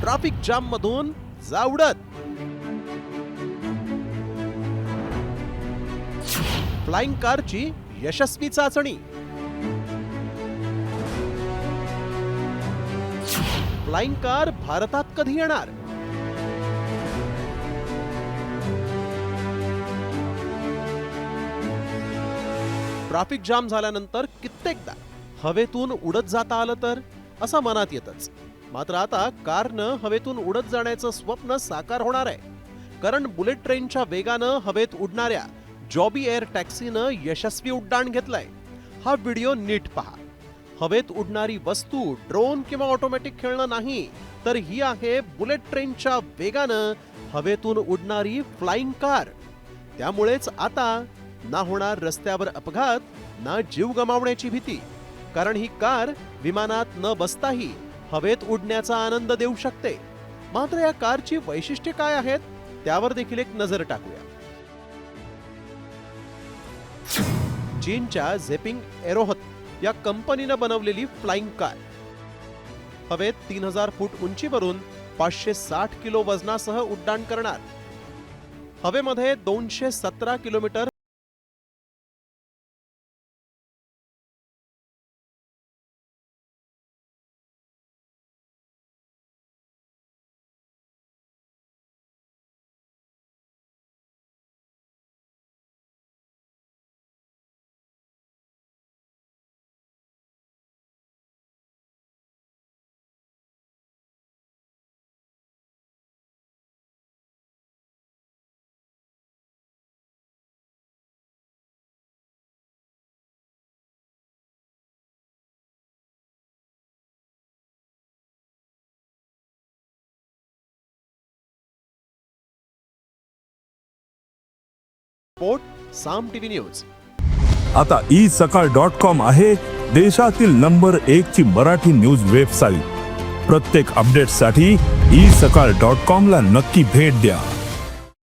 Traffic jam मधून जावडत. Flying कारची यशस्वी चाचणी. फ्लाइंग कार भारतात कधी येणार? ट्रॅफिक जाम झाल्यानंतर कित्येकदा हवेतून उडत जाता आलं तर असं मनात येतच. मात्र आता कारनं हवेतून उडत जाण्याचं स्वप्न साकार होणार आहे. कारण बुलेट ट्रेनच्या वेगानं हवेत उडणाऱ्या जॉबी एअर टॅक्सीनं यशस्वी उड्डाण घेतलंय. हा व्हिडिओ नीट पहा. हवेत उडणारी वस्तू ड्रोन किंवा ऑटोमॅटिक खेळणं नाही तर ही आहे बुलेट ट्रेनच्या वेगानं हवेतून उडणारी फ्लाइंग कार. त्यामुळेच आता ना होणार रस्त्यावर अपघात ना जीव गमावण्याची भीती. कारण ही कार विमानात न बसताही हवेत उडण्याचा आनंद देऊ शकते. मात्र या कारची वैशिष्ट्ये काय आहेत त्यावर देखील एक नजर टाकूया. चीनच्या झेपिंग एरोहत या कंपनीनं बनवलेली फ्लाइंग कार. हवेत तीन हजार फूट उंचीवरून पाचशे साठ किलो वजनासह उड्डाण करणार. हवेमध्ये दोनशे सतरा kilometre report Saam TV news. आता ई सकाळ डॉट कॉम आहे देशातील नंबर एक ची मराठी न्यूज वेबसाईट. प्रत्येक अपडेटसाठी ई सकाळ डॉट कॉम ला नक्की भेट द्या.